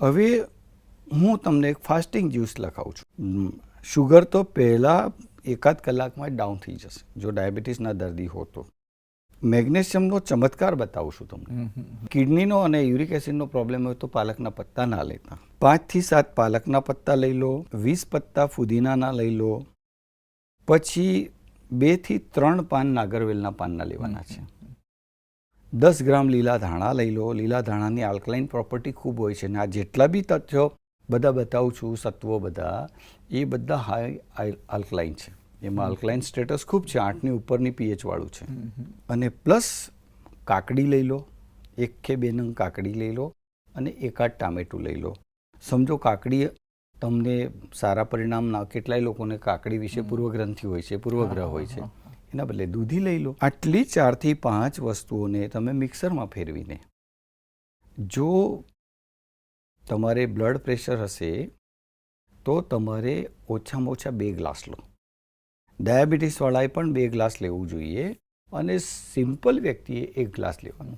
હવે હું તમને એક ફાસ્ટિંગ જ્યુસ લખાવું છું. શુગર તો પહેલાં એકાદ કલાકમાં જ ડાઉન થઈ જશે જો ડાયાબિટીસના દર્દી હો તો. મેગ્નેશિયમનો ચમત્કાર બતાવું છું તમને. કિડનીનો અને યુરિક એસિડનો પ્રોબ્લેમ હોય તો પાલકના પત્તા ના લેતા. પાંચથી સાત પાલકના પત્તા લઈ લો વીસ પત્તા ફુદીનાના લઈ લો. પછી બેથી ત્રણ પાન નાગરવેલના પાનના લેવાના છે. દસ ગ્રામ લીલા ધાણા લઈ લો. લીલા ધાણાની આલ્કલાઇન પ્રોપર્ટી ખૂબ હોય છે. અને આ જેટલા બી તથ્યો બધા બતાવું છું સત્વો બધા એ બધા હાઈ આલ્કલાઇન છે. એમાં આલ્કલાઇન સ્ટેટસ ખૂબ છે. આઠની ઉપરની પીએચવાળું છે. અને પ્લસ કાકડી લઈ લો. એક કે બે નંગ કાકડી લઈ લો અને એકાદ ટામેટું લઈ લો. સમજો કાકડી તમને સારા પરિણામ ના કેટલાય લોકોને કાકડી વિશે પૂર્વગ્રંથિ હોય છે પૂર્વગ્રહ હોય છે. એના બદલે દૂધી લઈ લો. આટલી ચારથી પાંચ વસ્તુઓને તમે મિક્સરમાં ફેરવીને. જો તમારે બ્લડ પ્રેશર હશે, તો તમારે ઓછામાં ઓછા બે ગ્લાસ લો. ડાયાબિટીસવાળાએ પણ બે ગ્લાસ લેવું જોઈએ અને સિમ્પલ વ્યક્તિએ એક ગ્લાસ લેવાનો